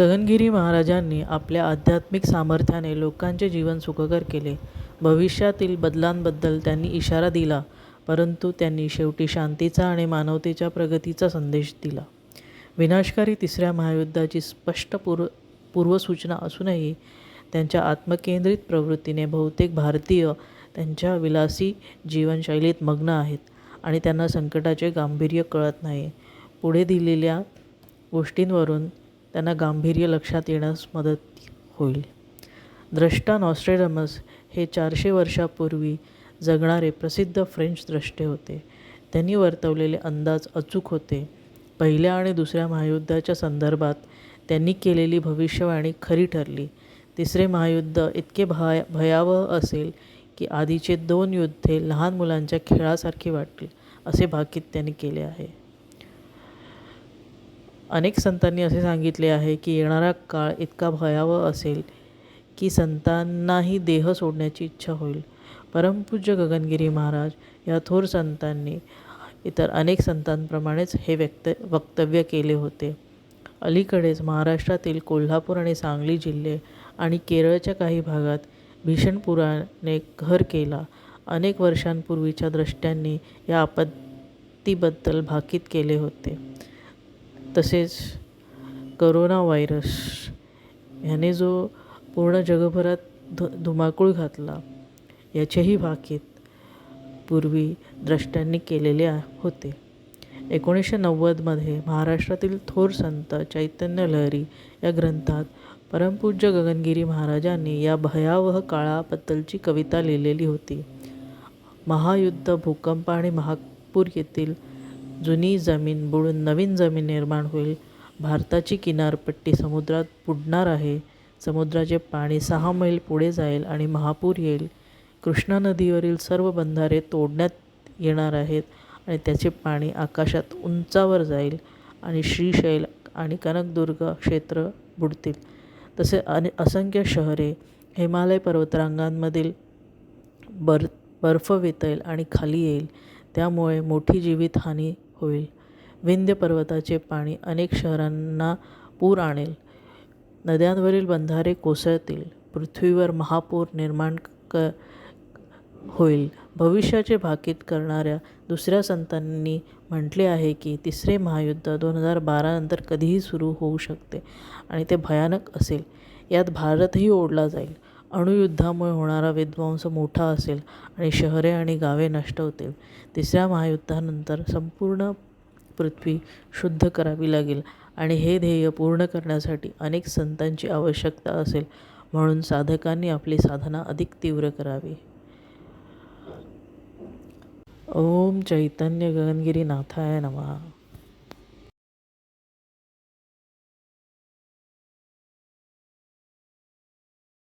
गगनगिरी महाराजांनी आपल्या आध्यात्मिक सामर्थ्याने लोकांचे जीवन सुखकर केले. भविष्यातील बदलांबद्दल त्यांनी इशारा दिला परंतु त्यांनी शेवटी शांतीचा आणि मानवतेच्या प्रगतीचा संदेश दिला. विनाशकारी तिसऱ्या महायुद्धाची स्पष्ट पूर्व पूर्वसूचना असूनही त्यांच्या आत्मकेंद्रित प्रवृत्तीने बहुतेक भारतीय त्यांच्या विलासी जीवनशैलीत मग्न आहेत आणि त्यांना संकटाचे गांभीर्य कळत नाही. पुढे दिलेल्या गोष्टींवरून त्यांना गांभीर्य लक्षात येण्यास मदत होईल. द्रष्टा नॉस्ट्रेडमस हे चारशे वर्षापूर्वी जगणारे प्रसिद्ध फ्रेंच द्रष्टे होते. त्यांनी वर्तवलेले अंदाज अचूक होते. पहिल्या आणि दुसऱ्या महायुद्धाच्या संदर्भात त्यांनी केलेली भविष्यवाणी खरी ठरली. तिसरे महायुद्ध इतके भया भयावह असेल की आधीचे दोन युद्धे लहान मुलांच्या खेळासारखी वाटतील असे भाकीत त्यांनी केले आहे. अनेक संतांनी असे सांगितले आहे की येणारा काळ इतका भयावह असेल की संतांनाही देह सोडण्याची इच्छा होईल. परमपूज्य गगनगिरी महाराज या थोर संतांनी इतर अनेक संतांप्रमाणेच हे व्यक्त वक्तव्य केले होते. अलीकडेच महाराष्ट्रातील कोल्हापूर आणि सांगली जिल्हे आणि केरळच्या काही भागात भीषण पुराने घर केला. अनेक वर्षांपूर्वीच्या द्रष्ट्यांनी या आपत्तीबद्दल भाकीत केले होते. तसेच करोना व्हायरस ह्याने जो पूर्ण जगभरात धु धुमाकूळ घातला याचेही भाकीत पूर्वी द्रष्ट्यांनी केलेले होते. एकोणीसशे नव्वदमध्ये महाराष्ट्रातील थोर संत चैतन्य लहरी या ग्रंथात परमपूज्य गगनगिरी महाराजांनी या भयावह काळाबद्दलची कविता लिहिलेली होती. महायुद्ध, भूकंप आणि महापूर येथील जुनी जमीन बुडून नवीन जमीन निर्माण होईल. भारताची किनारपट्टी समुद्रात बुडणार आहे. समुद्राचे पाणी सहा मैल पुढे जाईल आणि महापूर येईल. कृष्णा नदीवरील सर्व बंधारे तोडण्यात येणार आहेत आणि त्याचे पाणी आकाशात उंचावर जाईल आणि श्रीशैल आणि कनकदुर्ग क्षेत्र बुडतील. तसे अने असंख्य शहरे, हिमालय पर्वतरांगांमधील बर बर्फ वितळेल आणि खाली येईल. त्यामुळे मोठी जीवितहानी होईल. विंध्य पर्वताचे पाणी अनेक शहरांना पूर आणेल. नद्यांवरील बंधारे कोसळतील. पृथ्वीवर महापूर निर्माण क होईल. भविष्याचे भाकीत करणाऱ्या दुसऱ्या संतांनी म्हटले आहे की तिसरे महायुद्ध दोन हजार बारा नंतर कधीही सुरू होऊ शकते आणि ते भयानक असेल. यात भारतही ओढला जाईल. अणुयुद्धामुळे होणारा विध्वंस मोठा असेल आणि शहरे आणि गावे नष्ट होतील. तिसऱ्या महायुद्धानंतर संपूर्ण पृथ्वी शुद्ध करावी लागेल आणि हे ध्येय पूर्ण करण्यासाठी अनेक संतांची आवश्यकता असेल म्हणून साधकांनी आपली साधना अधिक तीव्र करावी. ओम चैतन्य गगनगिरी नाथाय नमः